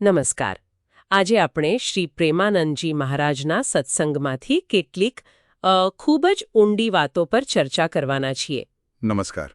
નમસ્કાર. આજે આપણે શ્રી પ્રેમાનંદજી મહારાજના સત્સંગમાંથી કેટલીક ખૂબ જ ઊંડી વાતો પર ચર્ચા કરવાના છીએ. નમસ્કાર.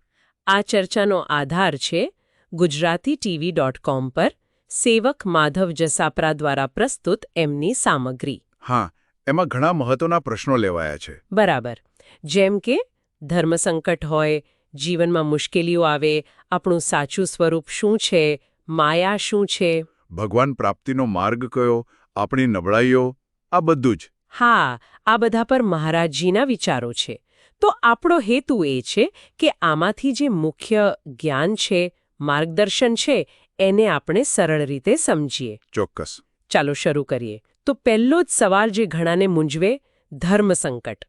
આ ચર્ચાનો આધાર છે ગુજરાતી ટીવી ડોટ કોમ પર સેવક માધવ જસાપરા દ્વારા પ્રસ્તુત એમની સામગ્રી. હા એમાં ઘણા મહત્વના પ્રશ્નો લેવાયા છે. બરાબર. જેમ કે ધર્મસંકટ હોય જીવનમાં મુશ્કેલીઓ આવે આપણું સાચું સ્વરૂપ શું છે માયા શું છે? ભગવાન પ્રાપ્તિનો માર્ગ કયો આપણી નબળાઈઓ આ બધું જ. હા આ બધા પર મહારાજજીના વિચારો છે. તો આપણો હેતુ એ છે કે આમાંથી જે મુખ્ય જ્ઞાન છે માર્ગદર્શન છે એને આપણે સરળ રીતે સમજીએ. ચોક્કસ. ચાલો શરૂ કરીએ. તો પહેલો જ સવાલ જે ઘણાને મૂંઝવે ધર્મ સંકટ.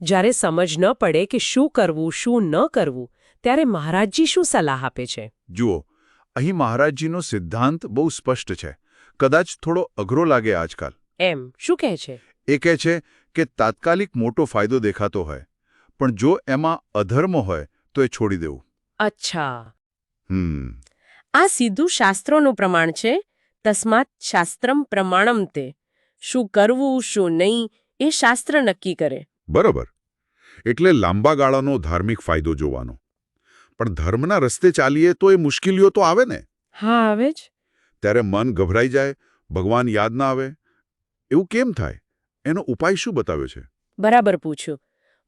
જ્યારે સમજ ન પડે કે શું કરવું શું ન કરવું ત્યારે મહારાજજી શું સલાહ આપે છે? જુઓ અહીં મહારાજજીનો સિદ્ધાંત બહુ સ્પષ્ટ છે. કદાચ થોડો અઘરો લાગે આજકાલ. એમ શું કહે છે? એ કહે છે કે તાત્કાલિક મોટો ફાયદો દેખાતો હોય પણ જો એમાં અધર્મ હોય તો એ છોડી દેવું. અચ્છા. હમ. આ સીધું શાસ્ત્રોનું પ્રમાણ છે? તસ્માત શાસ્ત્રમ પ્રમાણમ તે. શું કરવું શું નહીં એ શાસ્ત્ર નક્કી કરે. બરોબર. એટલે લાંબા ગાળાનો ધાર્મિક ફાયદો જોવાનો. પણ ધર્મના રસ્તે ચાલીએ તો એ મુશ્કેલીઓ તો આવે ને. હા આવે જ. ત્યારે મન ગભરાઈ જાય ભગવાન યાદ ના આવે. એવું કેમ થાય? એનો ઉપાય શું બતાવ્યો છે? બરાબર પૂછ્યું.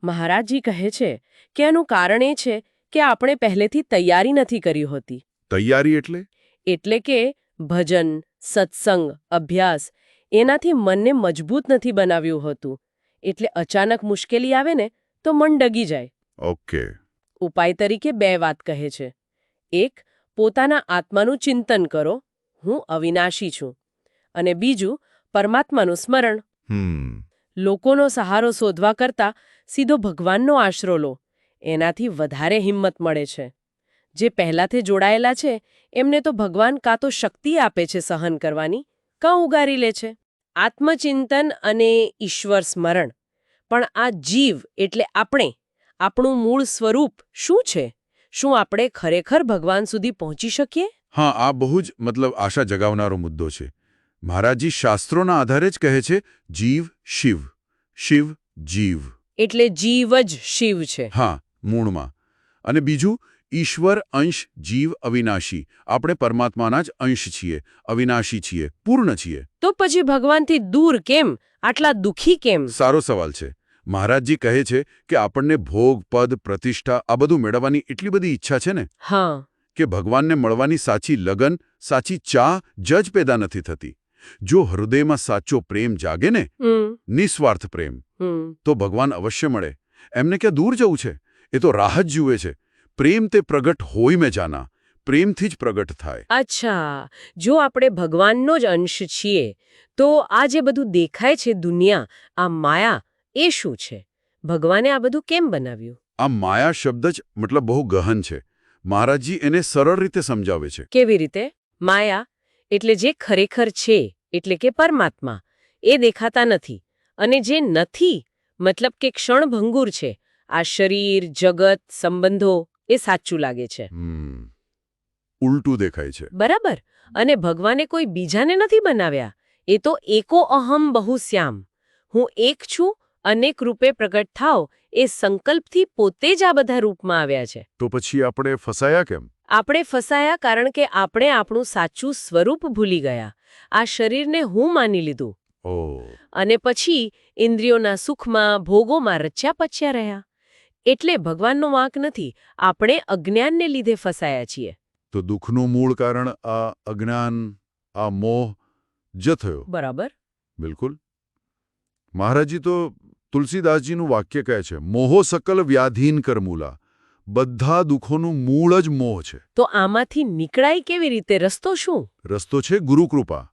મહારાજજી કહે છે કે એનું કારણ એ છે કે આપણે પહેલેથી તૈયારી નથી કરી હોતી. તૈયારી એટલે? એટલે કે ભજન સત્સંગ અભ્યાસ એનાથી મનને મજબૂત નથી બનાવ્યું હોતું. એટલે અચાનક મુશ્કેલી આવે ને તો મન ડગી જાય. ઓકે. ઉપાય તરીકે બે વાત કહે છે. એક પોતાના આત્માનું ચિંતન કરો. હું અવિનાશી છું. અને બીજું પરમાત્માનું સ્મરણ. લોકોનો સહારો શોધવા કરતા સીધો ભગવાનનો આશરો લો. એનાથી વધારે હિંમત મળે છે. જે પહેલાથી જોડાયેલા છે એમને તો ભગવાન કાં તો શક્તિ આપે છે સહન કરવાની કાં ઉગારી લે છે. આત્મચિંતન અને ઈશ્વર સ્મરણ. પણ આ જીવ એટલે આપણે. આપણું મૂળ સ્વરૂપ શું છે? શું આપણે ખરેખર ભગવાન સુધી પહોંચી શકીએ? હા આ બહુ જ મતલબ આશા જગાવનારો મુદ્દો છે. મહારાજજી શાસ્ત્રોના આધારે જ કહે છે જીવ શિવ શિવ જીવ. એટલે જીવ જ શિવ છે. હા મૂળમાં. અને બીજું ઈશ્વર અંશ જીવ અવિનાશી. આપણે પરમાત્માના જ અંશ છીએ અવિનાશી છીએ પૂર્ણ છીએ. તો પછી ભગવાનથી દૂર કેમ? આટલા દુઃખી કેમ? સારો સવાલ છે. મહારાજજી કહે છે કે આપણને ભોગ પદ પ્રતિષ્ઠા આ બધું મેળવવાની એટલી બધી ઈચ્છા છે ને? હા. કે ભગવાનને મળવાની સાચી લગન સાચી ચા જજ પેદા નથી થતી. જો હૃદયમાં સાચો પ્રેમ જાગે ને નિસ્વાર્થ પ્રેમ તો ભગવાન અવશ્ય મળે. એમને ક્યાં દૂર જવું છે? એ તો રાહ જ જુએ છે. પ્રેમ તે પ્રગટ હોય મેં જાના. પ્રેમથી જ પ્રગટ થાય. અચ્છા. જો આપણે ભગવાનનો જ અંશ છીએ તો આ જે બધું દેખાય છે દુનિયા આ માયા એ શું છે? ભગવાને આ બધું કેમ બનાવ્યું? આ માયા શબ્દ જ મતલબ બહુ ગહન છે. મહારાજજી એને સરળ રીતે સમજાવે છે. કેવી રીતે? માયા એટલે જે ખરેખર છે એટલે કે પરમાત્મા એ દેખાતા નથી. અને જે નથી મતલબ કે ક્ષણભંગુર છે આ શરીર જગત સંબંધો એ સાચું લાગે છે. ઉલટું દેખાય છે. બરાબર? અને ભગવાને કોઈ બીજાને નથી બનાવ્યા. એ તો એકો અહમ બહુ શ્યામ હું એક છું અનેક રૂપે પ્રગટ થાવ એ સંકલ્પથી પોતે જ આ બધા રૂપમાં આવ્યા છે. તો પછી આપણે ફસાયા કેમ? આપણે ફસાયા કારણ કે આપણે આપણું સાચું સ્વરૂપ ભૂલી ગયા. આ શરીરને હું માની લીધું. અને પછી ઇન્દ્રિયોના સુખમાં ભોગોમાં રચ્યા પચ્યા રહ્યા. એટલે ભગવાનનો વાંક નથી આપણે અજ્ઞાનને લીધે ફસાયા છીએ. તો દુઃખનું મૂળ કારણ આ અજ્ઞાન આ મોહ જ થયો? બરાબર. બિલકુલ. મહારાજી તો તુલસીદાસજીનું વાક્ય કહે છે મોહો સકલ વ્યાધીન કરમૂલા બધા દુઃખોનું મૂળ જ મોહ છે. તો આમાંથી નીકળાય કેવી રીતે? રસ્તો શું? રસ્તો છે ગુરુકૃપા.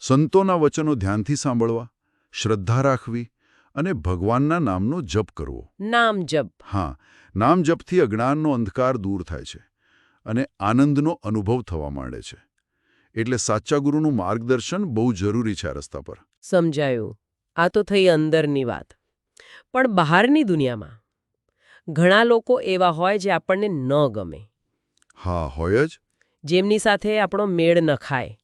સંતોના વચનો ધ્યાનથી સાંભળવા શ્રદ્ધા રાખવી અને ભગવાનના નામનો જપ કરવો. નામ જપ. હા નામ જપથી અજ્ઞાનનો અંધકાર દૂર થાય છે અને આનંદનો અનુભવ થવા માંડે છે. એટલે સાચા ગુરુનું માર્ગદર્શન બહુ જરૂરી છે આ રસ્તા પર. સમજાયું. આ તો થઈ અંદરની વાત. પણ બહારની દુનિયામાં ઘણા લોકો એવા હોય જે આપણને ન ગમે. હા હોય જ. જેમની સાથે આપણો મેળ ન ખાય.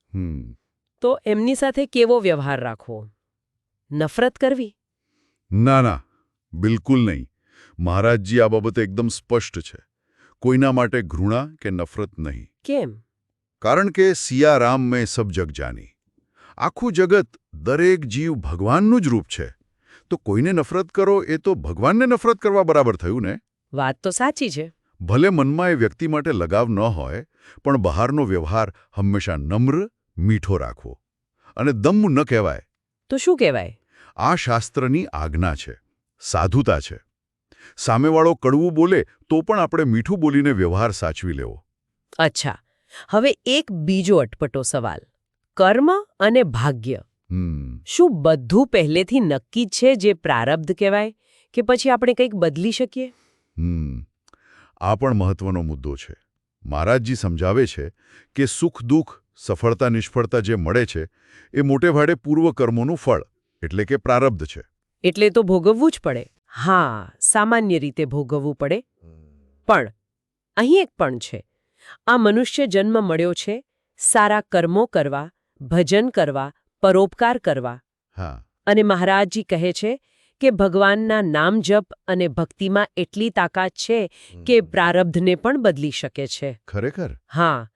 તો એમની સાથે કેવો વ્યવહાર રાખવો? નફરત કરવી? ના ના બિલકુલ નહીં. મહારાજજી આ બાબતે એકદમ સ્પષ્ટ છે. કોઈના માટે ઘૃણા કે નફરત નહીં. કેમ? કારણ કે સિયા રામ મેં સબ જગ જાની. આખું જગત દરેક જીવ ભગવાનનું જ રૂપ છે. તો કોઈને નફરત કરો એ તો ભગવાનને નફરત કરવા બરાબર થયું ને? વાત તો સાચી છે. ભલે મનમાં એ વ્યક્તિ માટે લગાવ ન હોય પણ બહારનો વ્યવહાર હંમેશા નમ્ર મીઠો રાખવો. અને દમ ન કહેવાય. તો શું કહેવાય? આ શાસ્ત્રની આજ્ઞા છે. સાધુતા છે. સામેવાળો કડવું બોલે તો પણ આપણે મીઠું બોલીને વ્યવહાર સાચવી લેવો. અચ્છા. હવે એક બીજો અટપટો સવાલ. કર્મ અને ભાગ્ય. શું બધું પહેલેથી નક્કી છે જે પ્રારબ્ધ કહેવાય કે પછી આપણે કંઈક બદલી શકીએ? આ પણ મહત્વનો મુદ્દો છે. મહારાજજી સમજાવે છે કે સુખ દુઃખ સફળતા નિષ્ફળતા જે મળે છે એ મોટે ભાડે પૂર્વકર્મોનું ફળ એટલે કે પ્રારબ્ધ છે. એટલે તો ભોગવવું જ પડે. હા સામાન્ય રીતે ભોગવવું પડે. પણ અહીં એક પણ છે. આ મનુષ્ય જન્મ મળ્યો છે સારા કર્મો કરવા ભજન કરવા પરોપકાર કરવા. હા. અને મહારાજજી કહે છે કે ભગવાનના નામ જપ અને ભક્તિમાં એટલી તાકાત છે કે પ્રારબ્ધને પણ બદલી શકે છે. ખરેખર? હા.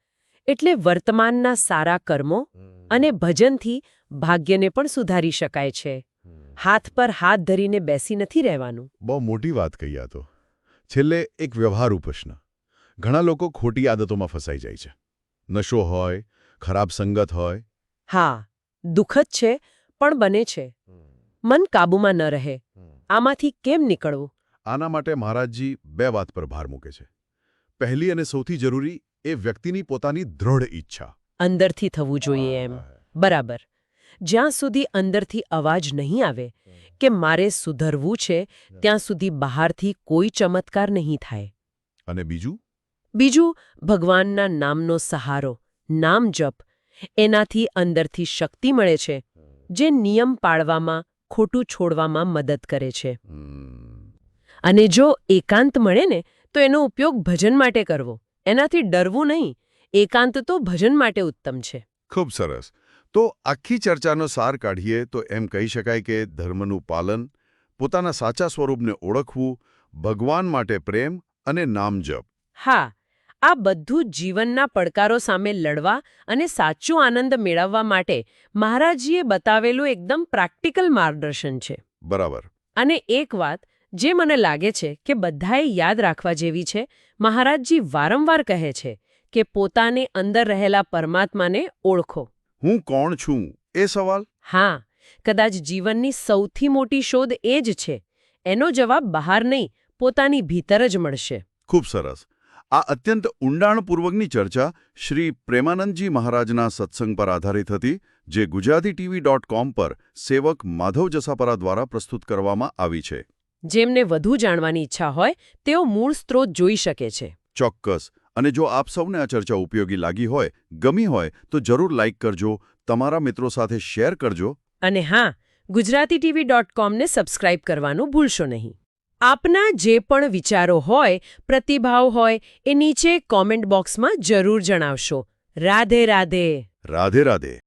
એટલે વર્તમાનના સારા કર્મો અને ભજનથી ભાગ્યને પણ સુધારી શકાય છે. હાથ પર હાથ ધરીને બેસી નથી રહેવાનું. બહુ મોટી વાત કહી આ તો. છેલ્લે એક વ્યવહારુ પ્રશ્ન. ઘણા લોકો ખોટી આદતોમાં ફસાઈ જાય છે. નશો હોય ખરાબ સંગત હોય. હા. દુઃખદ છે પણ બને છે. મન કાબૂમાં ન રહે. આમાંથી કેમ નીકળવું? આના માટે મહારાજજી બે વાત પર ભાર મૂકે છે. પહેલી અને સૌથી જરૂરી એ વ્યક્તિની પોતાની દ્રઢ ઈચ્છા. અંદરથી થવું જોઈએ એમ. બરાબર. જ્યાં સુધી અંદરથી અવાજ નહીં આવે કે મારે સુધરવું છે ત્યાં સુધી બહારથી કોઈ ચમત્કાર નહીં થાય. અને બીજું? બીજું ભગવાનના નામનો સહારો નામ જપ એનાથી અંદરથી શક્તિ મળે છે જે નિયમ પાળવામાં ખોટું છોડવામાં મદદ કરે છે. અને જો એકાંત મળે ને તો એનો ઉપયોગ ભજન માટે કરવો. એનાથી ડરવું નહીં એકાંત તો ભજન માટે ઉત્તમ છે. ખૂબ સરસ. તો આખી ચર્ચાનો સાર કાઢીએ તો એમ કહી શકાય કે ધર્મનું પાલન પોતાના સાચા સ્વરૂપને ઓળખવું ભગવાન માટે પ્રેમ અને નામ જપ. હા આ બધું જીવનના પડકારો સામે લડવા અને સાચો આનંદ મેળવવા માટે મહારાજજીએ બતાવેલું એકદમ પ્રેક્ટિકલ માર્ગદર્શન છે. બરાબર. અને એક વાત જે મને લાગે છે કે બધાએ યાદ રાખવા જેવી છે મહારાજજી વારંવાર કહે છે કે પોતાને અંદર રહેલા પરમાત્માને ઓળખો. હું કોણ છું? એ સવાલ? હા કદાચ જીવનની સૌથી મોટી શોધ એ જ છે. એનો જવાબ બહાર નહીં પોતાની ભીતર જ મળશે. ખૂબ સરસ. આ અત્યંત ઊંડાણપૂર્વકની ચર્ચા શ્રી પ્રેમાનંદજી મહારાજના સત્સંગ પર આધારિત હતી જે ગુજરાતી ટીવી ડોટ કોમ પર સેવક માધવ જસાપરા દ્વારા પ્રસ્તુત કરવામાં આવી છે. જેમને વધુ જાણવાની ઈચ્છા હોય તેઓ મૂળ સ્ત્રોત જોઈ શકે છે. ચોક્કસ. અને જો આપ સૌને આ ચર્ચા ઉપયોગી લાગી હોય ગમી હોય તો જરૂર લાઇક કરજો તમારા મિત્રો સાથે શેર કરજો. અને હા ગુજરાતી ટીવી ડોટ કોમને સબસ્ક્રાઇબ કરવાનું ભૂલશો નહીં. આપના જે પણ વિચારો હોય, પ્રતિભાવ હોય, એ નીચે કોમેન્ટ બોક્સમાં જરૂર જણાવશો. રાધે રાધે. રાધે રાધે.